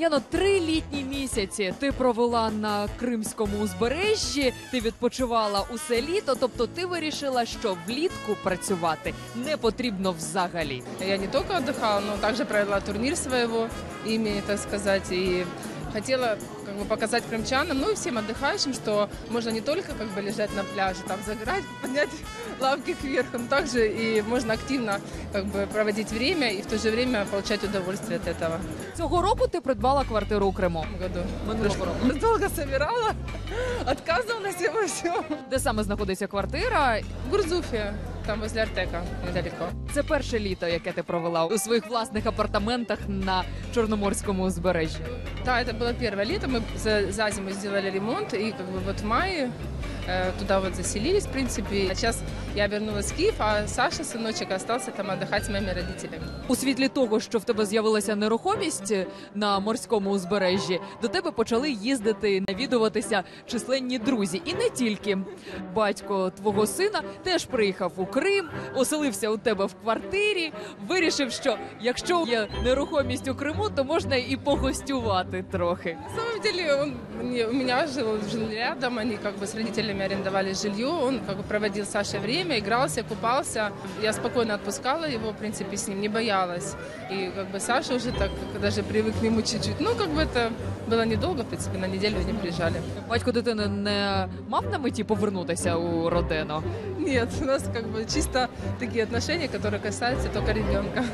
Яно, три літні місяці ти провела на кримському узбережжі. Ти відпочивала усе літо. Тобто, ти вирішила, що влітку працювати не потрібно взагалі. Я не только отдыхала, але також провела турнір своего имени, так сказати, и хотела как бы показать крымчанам, ну и всем отдыхающим, что можно не только как бы лежать на пляже, там загорать, поднять лавки кверху, но также и можно активно как бы проводить время и в то же время получать удовольствие от этого Цього року ти придбала квартиру у Криму. в году. Минулого року. Долго собирала, отказывалась и во всем. Де саме знаходиться квартира? В Гурзуфе, там возле Артека, недалеко. Це перше літо, яке ти провела у своїх власних апартаментах на чорноморському узбережжі. Да, это было первое лето. Мы за, за зиму сделали ремонт, и как бы вот в мае э, туда вот заселились, в принципе. А сейчас я вернулась в Киев, а Саша, сыночек, остался там отдыхать с моими родителями. У світлі того, що в тебе з'явилася нерухомість на морському узбережжі, до тебе почали їздити, навідуватися численні друзі, і не тільки батько твого сина теж приїхав у Крим, оселився у тебе в квартирі. Вирішив, що якщо є нерухомість у Криму, то можна і погостювати трохи. На самом деле он не- у меня жил, жил рядом, они как бы с родителями арендовали жилье, он как бы проводил с Сашей время, игрался, купался. Я спокойно отпускала его, в принципе, с ним, не боялась. И как бы Саша уже так даже привык к нему чуть-чуть. Ну, как бы это было недолго, в принципе, на неделю они приезжали. Батько дитини не мав на меті повернутися у родину. Нет, у нас как бы чисто такие отношения, которые касаются только ребенка.